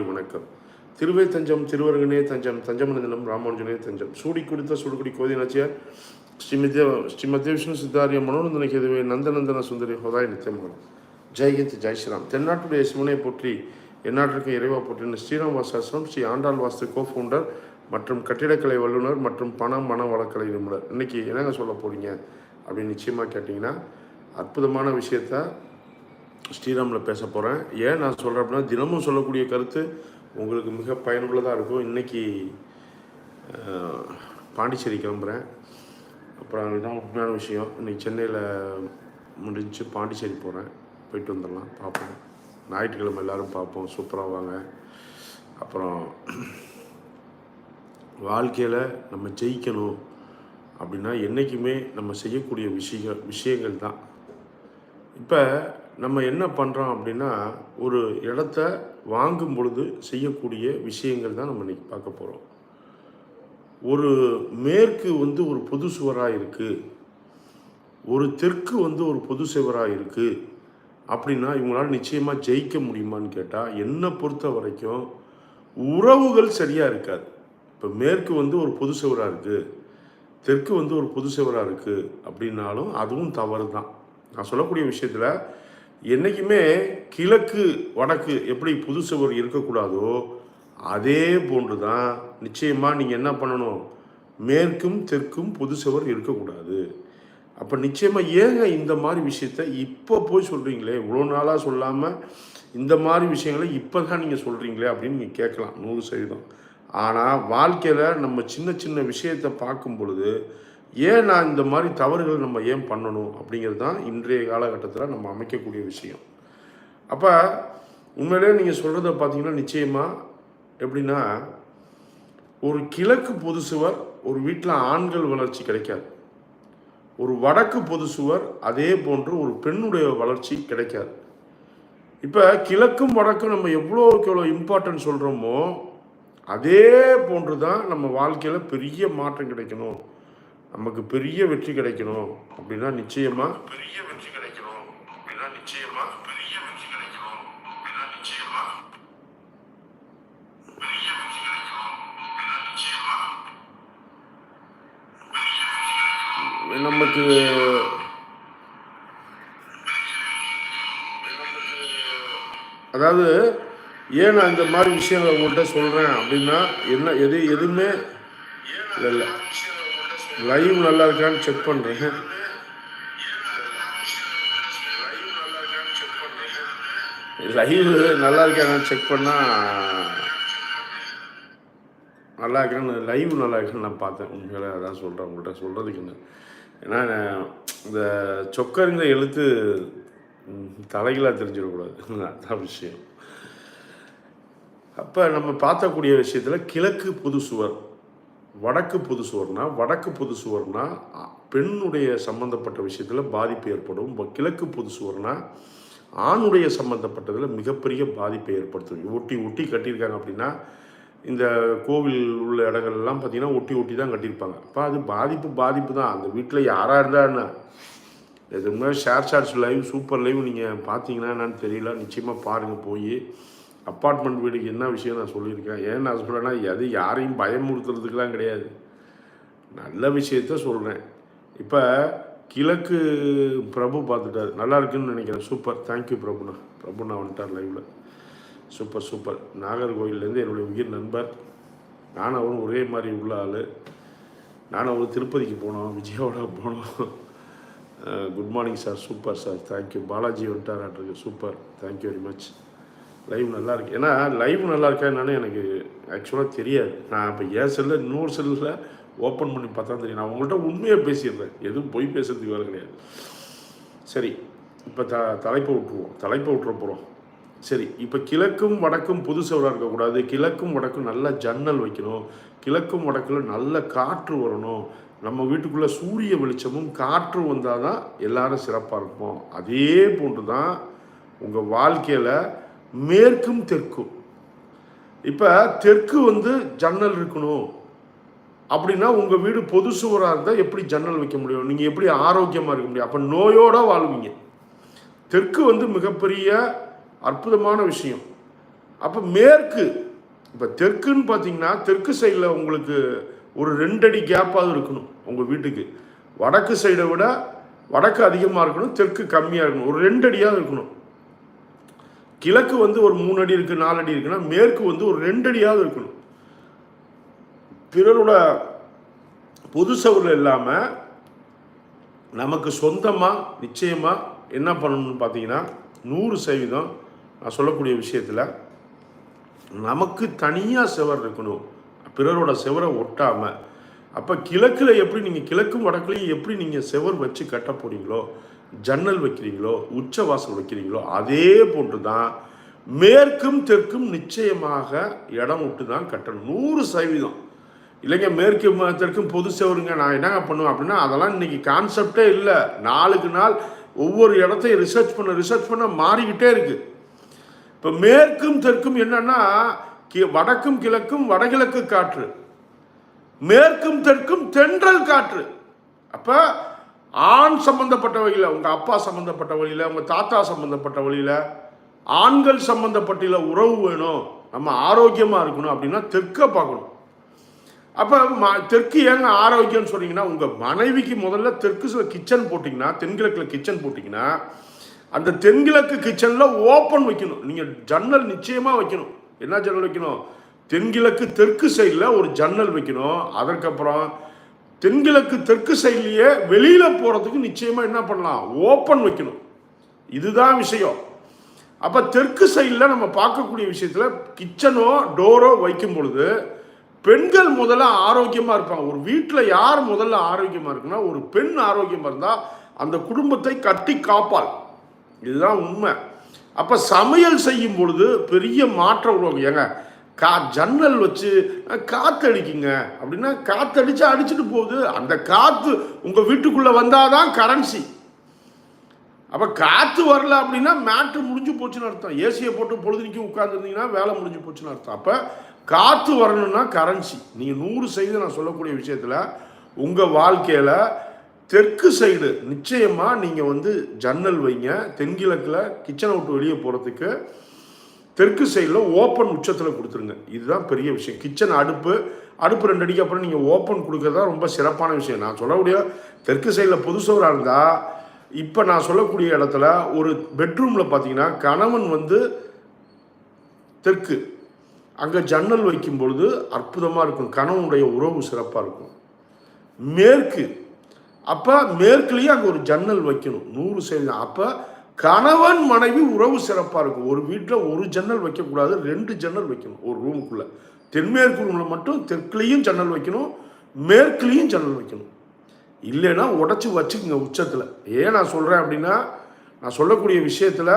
வணக்கம். திருவே தஞ்சம் திருவரங்கனே தஞ்சம் தஞ்சமனந்தனம் ராமானுஜனே தஞ்சம். சூடி குடித்த சுடுகுடி கோதி நாச்சியார் ஸ்ரீமத்ய ஸ்ரீமத்ய விஷ்ணு சித்தாரிய மனோநந்தன கேதுவே நந்தநந்தன சுந்தரி ஹோதாய் நித்தியமங்கலம் ஜெய்ஹிந்த் ஜெய் ஸ்ரீராம். தென்னாட்டுடைய சிவனை போற்றி எந்நாட்டிற்கு இறைவா போற்றின ஸ்ரீராம் வாசாசிரம் ஸ்ரீ ஆண்டாள் வாஸ்து கோ ஃபவுண்டர் மற்றும் கட்டிடக்கலை வல்லுநர் மற்றும் பணம் மன வளக்கலை நிபுணர். இன்னைக்கு என்னங்க சொல்ல போறீங்க? அப்படின்னு நிச்சயமாக கேட்டிங்கன்னா அற்புதமான விஷயத்த ஸ்ரீராமில் பேச போகிறேன் ஏன் நான் சொல்கிறேன் அப்படின்னா தினமும் சொல்லக்கூடிய கருத்து உங்களுக்கு மிக பயனுள்ளதாக இருக்கும். இன்றைக்கி பாண்டிச்சேரி கிளம்புறேன். அப்புறம் அதுதான் உண்மையான விஷயம். இன்றைக்கி சென்னையில் முடிஞ்சு பாண்டிச்சேரி போகிறேன் போயிட்டு வந்துடலாம் பார்ப்போம். ஞாயிற்றுக்கிழமை எல்லோரும் பார்ப்போம். சூப்பராக வாங்க. அப்புறம் வாழ்க்கையில் நம்ம ஜெயிக்கணும் அப்படின்னா என்றைக்குமே நம்ம செய்யக்கூடிய விஷய விஷயங்கள் தான். இப்போ நம்ம என்ன பண்ணுறோம் அப்படின்னா ஒரு இடத்த வாங்கும் பொழுது செய்யக்கூடிய விஷயங்கள் தான் நம்ம இன்னைக்கு பார்க்க போகிறோம் ஒரு மேற்கு வந்து ஒரு பொது சுவராக இருக்குது ஒரு தெற்கு வந்து ஒரு பொது சுவராக இருக்குது அப்படின்னா இவங்களால் நிச்சயமாக ஜெயிக்க முடியுமான்னு கேட்டால் என்னை பொறுத்த வரைக்கும் உறவுகள் சரியாக இருக்காது. இப்போ மேற்கு வந்து ஒரு பொது சுவராக இருக்குது தெற்கு வந்து ஒரு பொது சுவராக இருக்குது அப்படின்னாலும் அதுவும் தவறு தான் நான் சொல்லக்கூடிய விஷயத்தில் என்றைக்குமே கிழக்கு வடக்கு எப்படி புது சுவர் இருக்கக்கூடாதோ அதே போன்று தான் நிச்சயமாக நீங்கள் என்ன பண்ணணும்? மேற்கும் தெற்கும் புது சுவர் இருக்கக்கூடாது. அப்போ நிச்சயமாக ஏங்க இந்த மாதிரி விஷயத்த இப்போ போய் சொல்கிறீங்களே இவ்வளோ நாளாக சொல்லாமல் இந்த மாதிரி விஷயங்களை இப்போ தான் நீங்கள் சொல்கிறீங்களே அப்படின்னு நீங்கள் கேட்கலாம் நூறு சதவீதம். ஆனால் வாழ்க்கையில் நம்ம சின்ன சின்ன விஷயத்தை பார்க்கும் பொழுது ஏன் நான் இந்த மாதிரி தவறுகள் நம்ம ஏன் பண்ணணும் அப்படிங்கிறது தான் இன்றைய காலகட்டத்தில் நம்ம அமைக்கக்கூடிய விஷயம். அப்போ உண்மையிலே நீங்கள் சொல்கிறத பார்த்தீங்கன்னா நிச்சயமாக எப்படின்னா ஒரு கிழக்கு பொது சுவர் ஒரு வீட்டில் ஆண்கள் வளர்ச்சி கிடைக்காது. ஒரு வடக்கு பொது சுவர் அதே போன்று ஒரு பெண்ணுடைய வளர்ச்சி கிடைக்காது. இப்போ கிழக்கும் வடக்கும் நம்ம எவ்வளோக்கு எவ்வளோ இம்பார்ட்டன்ட் சொல்கிறோமோ அதே போன்று தான் நம்ம வாழ்க்கையில் பெரிய மாற்றம் கிடைக்கணும். நமக்கு பெரிய வெற்றி கிடைக்கணும் அப்படின்னா நிச்சயமா பெரிய வெற்றி கிடைக்கணும் அப்படின்னா நிச்சயமா பெரிய வெற்றி கிடைக்கணும் அப்படின்னா நிச்சயமா பெரிய வெற்றி கிடைக்கணும் அப்படின்னா நிச்சயமா நமக்கு அதாவது ஏன் நான் இந்த மாதிரி விஷயங்களை உங்கள்கிட்ட சொல்கிறேன் அப்படின்னா என்ன எது எதுவுமே இல்லை இல்லை. லைவ் நல்லா இருக்கான்னு செக் பண்ணுறேன் லைவ் நல்லா இருக்கான்னு செக் பண்ணால் நல்லா இருக்கான்னு லைவ் நல்லா இருக்கான்னு நான் பார்த்தேன். உண்மையில அதான் சொல்கிறேன் உங்கள்கிட்ட சொல்கிறதுக்கு என்ன? ஏன்னா நான் இந்த சொக்கருங்கிற எழுத்து தலைகளாக தெரிஞ்சிடக்கூடாது. அதான் விஷயம். அப்போ நம்ம பார்த்தக்கூடிய விஷயத்தில் கிழக்கு புது சுவர். வடக்கு பொது சுவர்னா வடக்கு பொது சுவர்னா பெண்ணுடைய சம்பந்தப்பட்ட விஷயத்தில் பாதிப்பு ஏற்படும் கிழக்கு பொது சுவர்னா ஆணுடைய சம்பந்தப்பட்டதில் மிகப்பெரிய பாதிப்பை ஏற்படுத்தும் ஒட்டி ஒட்டி கட்டியிருக்காங்க அப்படின்னா இந்த கோவில் உள்ள இடங்கள்லாம் பார்த்தீங்கன்னா ஒட்டி ஒட்டி தான் கட்டியிருப்பாங்க அப்போ அது பாதிப்பு பாதிப்பு தான் அந்த வீட்டில் யாராக இருந்தா என்ன இது share charge live super live நீங்கள் பார்த்தீங்கன்னா என்னன்னு தெரியல நிச்சயமாக பாருங்கள் போய் அப்பார்ட்மெண்ட் வீடுக்கு என்ன விஷயம் நான் சொல்லியிருக்கேன்? ஏன் நான் சொல்கிறேன்னா எது யாரையும் பயமுறுத்துறதுக்கெலாம் கிடையாது. நல்ல விஷயத்த சொல்கிறேன் இப்போ கிழக்கு பிரபு பார்த்துட்டாரு. நல்லா இருக்குன்னு நினைக்கிறேன். சூப்பர். தேங்க்யூ பிரபுண்ணா. பிரபுண்ணா வந்துட்டார் லைவில் சூப்பர் சூப்பர். நாகர்கோவில்லேருந்து என்னுடைய உயிர் நண்பர். நானும் அவரும் ஒரே மாதிரி உள்ள ஆள். நானும் அவரும் திருப்பதிக்கு போனோம். விஜயவாடா போனோம். Good morning sir super sir thank you Balaji வந்துட்டாராட்டிருக்கு super. Thank you very much live நல்லா இருக்கு. ஏன்னா லைவ் நல்லா இருக்கா என்னன்னு எனக்கு ஆக்சுவலாக தெரியாது. நான் இப்போ என் செல்லில் இன்னொரு செல்லில் ஓப்பன் பண்ணி பார்த்தா தெரியும். நான் உங்கள்கிட்ட உண்மையாக பேசிடுறேன் எதுவும் பொய் பேசுறதுக்கு வேலை கிடையாது. சரி இப்போ த தலைப்பை விட்டுருவோம். தலைப்பை விட்டுற போகிறோம் சரி இப்போ கிழக்கும் வடக்கும் புது சுவராக இருக்கக்கூடாது. கிழக்கும் வடக்கும் நல்ல ஜன்னல் வைக்கணும். கிழக்கும் வடக்கில் நல்ல காற்று வரணும். நம்ம வீட்டுக்குள்ளே சூரிய வெளிச்சமும் காற்றும் வந்தால் தான் எல்லாரும் சிறப்பாக இருப்போம். அதே போன்று தான் உங்கள் வாழ்க்கையில் மேற்கும் தெற்கும் இப்போ தெற்கு வந்து ஜன்னல் இருக்கணும். அப்படின்னா உங்கள் வீடு பொது சுவராக இருந்தால் எப்படி ஜன்னல் வைக்க முடியும்? நீங்கள் எப்படி ஆரோக்கியமாக இருக்க முடியும்? அப்போ நோயோடு வாழ்வீங்க. தெற்கு வந்து மிகப்பெரிய அற்புதமான விஷயம். அப்போ மேற்கு இப்போ தெற்குன்னு பார்த்தீங்கன்னா தெற்கு சைடில் உங்களுக்கு ஒரு ரெண்டடி கேப்பாவது இருக்கணும் உங்கள் வீட்டுக்கு. வடக்கு சைடை விட வடக்கு அதிகமாக இருக்கணும் தெற்கு கம்மியாக இருக்கணும். ஒரு ரெண்டடியாக இருக்கணும். கிழக்கு வந்து ஒரு மூணு அடி இருக்குது நாலு அடி இருக்குன்னா மேற்கு வந்து ஒரு ரெண்டு அடியாவது இருக்கணும். பிறரோட பொது சவுரில் இல்லாமல் நமக்கு சொந்தமாக நிச்சயமாக என்ன பண்ணணும்னு பார்த்தீங்கன்னா நூறு சதவீதம் நான் சொல்லக்கூடிய விஷயத்தில் நமக்கு தனியாக செவர் இருக்கணும். பிறரோட செவரை ஒட்டாமல் அப்போ கிழக்கில் எப்படி நீங்கள் கிழக்கும் வடக்குலையும் எப்படி நீங்கள் செவர் வச்சு கட்ட போறீங்களோ ஜன்னல் வைக்கிறீங்களோ உச்ச வாசல் வைக்கிறீங்களோ அதே போன்று தான் மேற்கும் தெற்கும் நிச்சயமாக இடம் விட்டு தான் கட்டணும். நூறு சதவீதம். இல்லைங்க மேற்கு தெற்கும் பொது சேவருங்க நான் என்னங்க பண்ணுவேன் அப்படின்னா அதெல்லாம் இன்றைக்கி கான்செப்டே இல்லை. நாளுக்கு நாள் ஒவ்வொரு இடத்தையும் ரிசர்ச் பண்ண ரிசர்ச் பண்ண மாறிக்கிட்டே இருக்குது இப்போ மேற்கும் தெற்கும் என்னன்னா கி- வடக்கும் கிழக்கும் வடகிழக்கு காற்று. மேற்கும் தெற்கும் தென்றல் காற்று. அப்போ ஆண் சம்பந்தப்பட்ட வழியில் உங்க அப்பா சம்பந்தப்பட்ட வழியில் உங்க தாத்தா சம்பந்தப்பட்ட வழியில் ஆண்கள் சம்பந்தப்பட்ட உறவு வேணும் நம்ம ஆரோக்கியமாக இருக்கணும் அப்படின்னா தெற்கை பார்க்கணும். அப்போ ம- தெற்கு ஏங்க ஆரோக்கியம்னு சொன்னீங்கன்னா உங்கள் மனைவிக்கு முதல்ல தெற்கு சில கிச்சன் போட்டிங்கன்னா தென்கிழக்கில் கிச்சன் போட்டிங்கன்னா அந்த தென்கிழக்கு கிச்சனில் ஓப்பன் வைக்கணும். நீங்கள் ஜன்னல் நிச்சயமாக வைக்கணும். என்ன ஜன்னல் வைக்கணும்? தென்கிழக்கு தெற்கு சைடில் ஒரு ஜன்னல் வைக்கணும். அதற்கப்புறம் தென்கிழக்கு தெற்கு சைட்லயே வெளியில் போகிறதுக்கு நிச்சயமாக என்ன பண்ணலாம்? ஓப்பன் வைக்கணும். இதுதான் விஷயம். அப்போ தெற்கு சைடில் நம்ம பார்க்கக்கூடிய விஷயத்தில் கிச்சனோ டோரோ வைக்கும் பொழுது பெண்கள் முதல்ல ஆரோக்கியமாக இருப்பாங்க. ஒரு வீட்டில் யார் முதல்ல ஆரோக்கியமாக இருக்குன்னா ஒரு பெண் ஆரோக்கியமாக இருந்தால் அந்த குடும்பத்தை கட்டி காப்பாள். இதுதான் உண்மை. அப்போ சமையல் செய்யும் பொழுது பெரிய மாற்றம் உருவாகும். ஏங்க கா ஜன்னல் வச்சு அஹ், காத்தடிக்குங்க. அப்படின்னா காத்தடிச்சு அடிச்சுட்டு போகுது. அந்த காற்று உங்கள் வீட்டுக்குள்ளே வந்தால் வந்தாதான் கரன்சி அப்போ காற்று வரல அப்படின்னா மேட்ரு முடிஞ்சு போச்சுன்னு அர்த்தம். ஏசியை போட்டு பொழுதுனிக்கும் உட்காந்துருந்தீங்கன்னா வேலை முடிஞ்சு போச்சுன்னு அர்த்தம். அப்போ காற்று வரணும்னா கரன்சி நீங்கள் நூறு சைடு நான் சொல்லக்கூடிய விஷயத்தில் உங்கள் வாழ்க்கையில் தெற்கு சைடு நிச்சயமாக நீங்கள் வந்து ஜன்னல் வைங்க. தென்கிழக்கில் கிச்சனை விட்டு வெளியே போகிறதுக்கு தெற்கு சைடில் ஓப்பன் உச்சத்தில் கொடுத்துருங்க. இதுதான் பெரிய விஷயம். கிச்சன் அடுப்பு அடுப்பு ரெண்டு அடிக்கு அப்புறம் நீங்கள் ஓப்பன் கொடுக்கறதா ரொம்ப சிறப்பான விஷயம். நான் சொல்லக்கூடிய தெற்கு சைடில் புதுசோராக இருந்தால் இப்போ நான் சொல்லக்கூடிய இடத்துல ஒரு பெட்ரூமில் பார்த்தீங்கன்னா கணவன் வந்து தெற்கு அங்கே ஜன்னல் வைக்கும் பொழுது அற்புதமாக இருக்கும். கணவனுடைய உறவு சிறப்பாக இருக்கும். மேற்கு அப்போ மேற்குலேயே அங்கே ஒரு ஜன்னல் வைக்கணும். நூறு சதவீதம் அப்போ கணவன் மனைவி உறவு சிறப்பாக இருக்கும். ஒரு வீட்டில் ஒரு ஜன்னல் வைக்கக்கூடாது ரெண்டு ஜன்னல் வைக்கணும். ஒரு ரூமுக்குள்ளே. தென்மேற்கு ரூமில் மட்டும் தெற்குலேயும் ஜன்னல் வைக்கணும் மேற்குலேயும் ஜன்னல் வைக்கணும். இல்லைன்னா உடச்சி வச்சுக்கோங்க உச்சத்தில். ஏன் நான் சொல்கிறேன் அப்படின்னா நான் சொல்லக்கூடிய விஷயத்தில்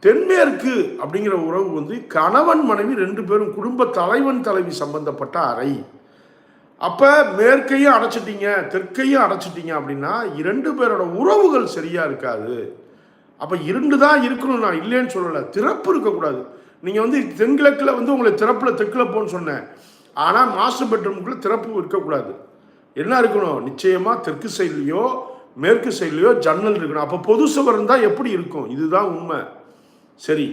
தென்மேற்கு அப்படிங்கிற உறவு வந்து கணவன் மனைவி ரெண்டு பேரும் குடும்ப தலைவன் தலைவி சம்பந்தப்பட்ட அறை. அப்போ மேற்கையும் அடைச்சிட்டீங்க தெற்கையும் அடைச்சிட்டீங்க அப்படின்னா இரண்டு பேரோட உறவுகள் சரியாக இருக்காது. அப்போ இருண்டு தான் இருக்கணும் நான் இல்லைன்னு சொல்லலை. திறப்பு இருக்கக்கூடாது. நீங்கள் வந்து தென்கிழக்கில் வந்து உங்களை திறப்பில் தெற்கில் போன்னு சொன்னேன். ஆனால் மாஸ்டர் பெட்ரூமுக்குள்ளே திறப்பு இருக்கக்கூடாது. என்ன இருக்கணும்? நிச்சயமாக தெற்கு சைட்லேயோ மேற்கு சைட்லேயோ ஜன்னல் இருக்கணும். அப்போ பொது சுவர் இருந்தால் எப்படி இருக்கும்? இதுதான் உண்மை. சரி.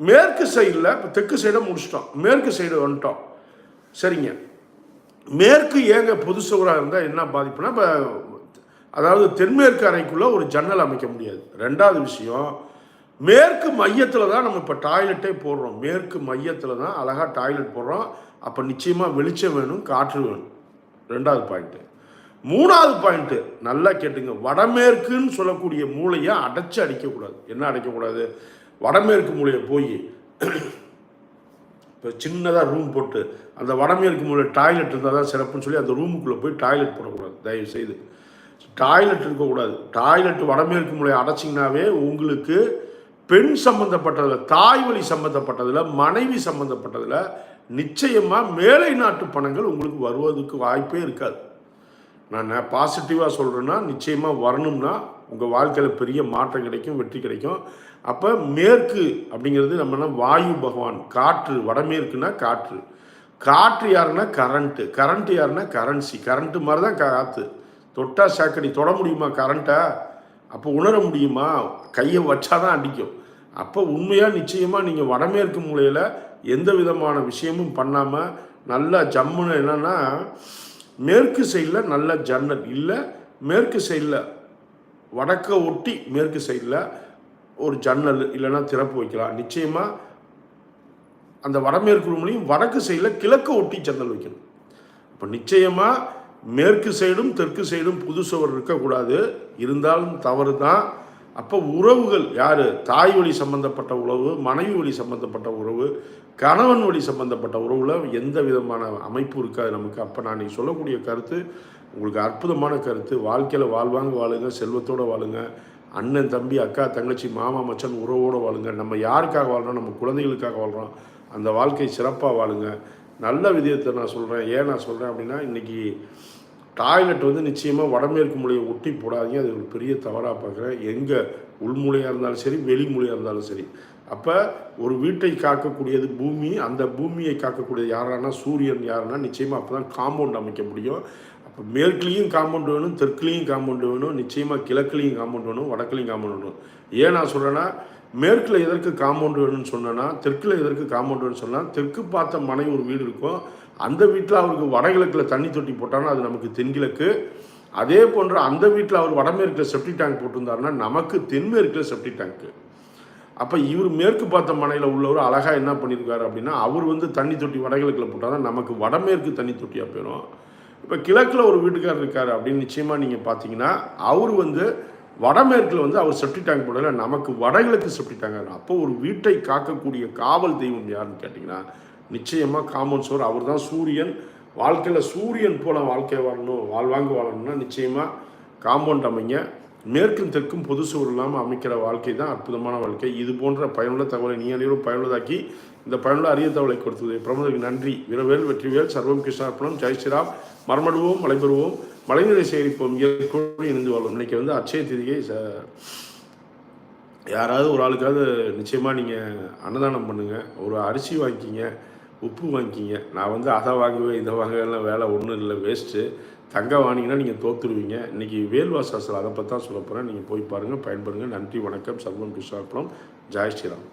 மேற்கு சைடில் இப்போ தெற்கு சைடை முடிச்சிட்டோம். மேற்கு சைடு வந்துட்டோம். சரிங்க. மேற்கு ஏங்க பொது சுவராக இருந்தால் என்ன பாதிப்புனா இப்போ அதாவது தென்மேற்கு அறைக்குள்ளே ஒரு ஜன்னல் அமைக்க முடியாது. ரெண்டாவது விஷயம் மேற்கு மையத்தில் தான் நம்ம இப்போ டாய்லெட்டே போடுறோம். மேற்கு மையத்தில் தான் அழகாக டாய்லெட் போடுறோம். அப்போ நிச்சயமாக வெளிச்சம் வேணும் காற்று வேணும். ரெண்டாவது பாயிண்ட்டு மூணாவது பாயிண்ட்டு நல்லா கேட்டுங்க. வடமேற்குன்னு சொல்லக்கூடிய மூளையை அடைச்சு அடிக்கக்கூடாது. என்ன அடைக்கக்கூடாது? வடமேற்கு மூலையை போய் இப்போ சின்னதாக ரூம் போட்டு அந்த வடமேற்கு மூலை டாய்லெட் இருந்தால் தான் சிறப்புன்னு சொல்லி அந்த ரூமுக்குள்ளே போய் டாய்லெட் போடக்கூடாது. தயவு செய்து டாய்லெட் இருக்கக்கூடாது. டாய்லெட் வடமேற்கு மூலையை அடைச்சிங்கனாவே உங்களுக்கு பெண் சம்பந்தப்பட்டதில் தாய் வழி சம்பந்தப்பட்டதில் மனைவி சம்பந்தப்பட்டதில் நிச்சயமாக மேலை நாட்டு பணங்கள் உங்களுக்கு வருவதற்கு வாய்ப்பே இருக்காது. நான் பாசிட்டிவாக சொல்கிறேன்னா நிச்சயமாக வரணும்னா உங்கள் வாழ்க்கையில் பெரிய மாற்றம் கிடைக்கும் வெற்றி கிடைக்கும். அப்போ மேற்கு அப்படிங்கிறது நம்ம என்ன வாயு பகவான் காற்று வடமேற்குனா காற்று. காற்று யாருன்னா கரண்ட்டு கரண்ட்டு யாருன்னா கரன்சி கரண்ட்டு மாதிரி தான் காற்று தொட்டா சாக்கடி தொட முடியுமா கரண்ட்டை அப்போ உணர முடியுமா? கையை வச்சாதான் அடிக்கும். அப்போ உண்மையாக நிச்சயமாக நீங்கள் வடமேற்கு மூலையில் எந்த விதமான விஷயமும் பண்ணாமல் நல்லா ஜம்முன்னு என்னென்னா மேற்கு சைடில் நல்ல ஜன்னல். இல்லை மேற்கு சைடில் வடக்க ஒட்டி மேற்கு சைடில் ஒரு ஜன்னல் இல்லைன்னா திறப்பு வைக்கலாம். நிச்சயமாக அந்த வடமேற்கு ரூம்லையும் வடக்கு சைடில் கிழக்கு ஒட்டி ஜன்னல் வைக்கணும். அப்போ நிச்சயமாக மேற்கு சைடும் தெற்கு சைடும் புது சுவர் இருக்கக்கூடாது. இருந்தாலும் தவறு தான் அப்போ உறவுகள் யார்? தாய் வழி சம்பந்தப்பட்ட உறவு மனைவி வழி சம்பந்தப்பட்ட உறவு கணவன் வழி சம்பந்தப்பட்ட உறவில் எந்த விதமான அமைப்பு இருக்காது நமக்கு. அப்போ நான் நீ சொல்லக்கூடிய கருத்து உங்களுக்கு அற்புதமான கருத்து. வாழ்க்கையில் வாழ்வாங்க வாழுங்க செல்வத்தோடு வாழுங்க. அண்ணன் தம்பி அக்கா தங்கச்சி மாமா மச்சன் உறவோடு வாழுங்க. நம்ம யாருக்காக வாழ்கிறோம் நம்ம குழந்தைகளுக்காக வாழ்கிறோம் அந்த வாழ்க்கை சிறப்பாக வாழுங்க. நல்ல விதத்தை நான் சொல்கிறேன் ஏன் நான் சொல்கிறேன் அப்படின்னா இன்றைக்கி டாய்லெட் வந்து நிச்சயமாக வடமேற்கு மூலையை ஒட்டி போடாதீங்க. அது ஒரு பெரிய தவறாக பார்க்குறேன். எங்கே உள்மூலையாக இருந்தாலும் சரி வெளி மூலையாக இருந்தாலும் சரி. அப்போ ஒரு வீட்டை காக்கக்கூடியது பூமி அந்த பூமியை காக்கக்கூடியது யாரானா சூரியன் யாருன்னா நிச்சயமாக அப்போ தான் காம்பவுண்ட் அமைக்க முடியும். அப்போ மேற்குலேயும் காம்பவுண்ட் வேணும் தெற்குலேயும் காம்பவுண்ட் வேணும் நிச்சயமாக கிழக்குலேயும் காம்பவுண்ட் வேணும் வடக்குலேயும் காம்பவுண்ட் வேணும். ஏன் நான் சொல்கிறேன்னா மேற்கில் எதற்கு காம்பவுண்ட் வேணும்னு சொன்னேன்னா தெற்கில் எதற்கு காம்பவுண்ட் வேணும்னு சொன்னால் தெற்கு பார்த்த மனை ஒரு வீடு இருக்கும். அந்த வீட்டில் அவருக்கு வடகிழக்கில் தண்ணி தொட்டி போட்டாங்கன்னா அது நமக்கு தென்கிழக்கு. அதே போன்று அந்த வீட்டில் அவர் வடமேற்கில் செப்டி டேங்க் போட்டிருந்தாருன்னா நமக்கு தென்மேற்கில் செப்டி டேங்க்கு அப்போ இவர் மேற்கு பார்த்த மனையில் உள்ளவர் அழகாக என்ன பண்ணியிருக்காரு அப்படின்னா அவர் வந்து தண்ணி தொட்டி வடகிழக்கில் போட்டால் நமக்கு வடமேற்கு தண்ணி தொட்டியாக போயிடும் இப்போ கிழக்கில் ஒரு வீட்டுக்காரர் இருக்கார் அப்படின்னு நிச்சயமாக நீங்கள் பார்த்தீங்கன்னா அவர் வந்து வடமேற்கில் வந்து அவர் செப்டி டேங்க் போடல நமக்கு வடகிழக்கு செப்டி டேங்க் அப்போ ஒரு வீட்டை காக்கக்கூடிய காவல் தெய்வம் யாருன்னு கேட்டிங்கன்னா நிச்சயமாக காமன் சோர் அவர் தான் சூரியன் வாழ்க்கையில் சூரியன் போல வாழ்க்கை வாழணும் வாழ்வாங்க வாழணும்னா நிச்சயமாக காம்பவுண்ட் அமைங்க. மேற்கும் தெற்கும் பொது சுவர் இல்லாமல் அமைக்கிற வாழ்க்கை தான் அற்புதமான வாழ்க்கை. இது போன்ற பயனுள்ள தகவலை நீ அனைவரும் பயனுள்ளதாக்கி இந்த பயனுள்ள அரிய தகவலை கொடுத்தது பிரமுதருக்கு நன்றி. விரவேல் வெற்றிவேல் சர்வம் கிருஷ்ணார்ப்பணம் ஜெய் ஸ்ரீராம். மரமடுவோம் மலைபெறுவோம். மலைநிலை சேகரிப்போம் இயற்கையோடு இணைந்து வாழும் இன்றைக்கி வந்து அச்சய திதியை ச யாராவது ஒரு ஆளுக்காவது நிச்சயமாக நீங்கள் அன்னதானம் பண்ணுங்கள் ஒரு அரிசி வாங்கிக்கிங்க உப்பு வாங்கிக்கிங்க. நான் வந்து அதை வாங்குவேன் இதை வாங்குவேன்லாம் வேலை ஒன்றும் இல்லை வேஸ்ட்டு தங்கம் வாங்கினீங்கன்னா நீங்கள் தோத்துருவீங்க. இன்றைக்கி வேல்வாசாசல் அதை பற்றி தான் சொல்ல போகிறேன் நீங்கள் போய் பாருங்கள் பயன்படுங்க. நன்றி வணக்கம். சர்வம் கிருஷ்ணாபுரம் ஜாய் ஸ்ரீராம்.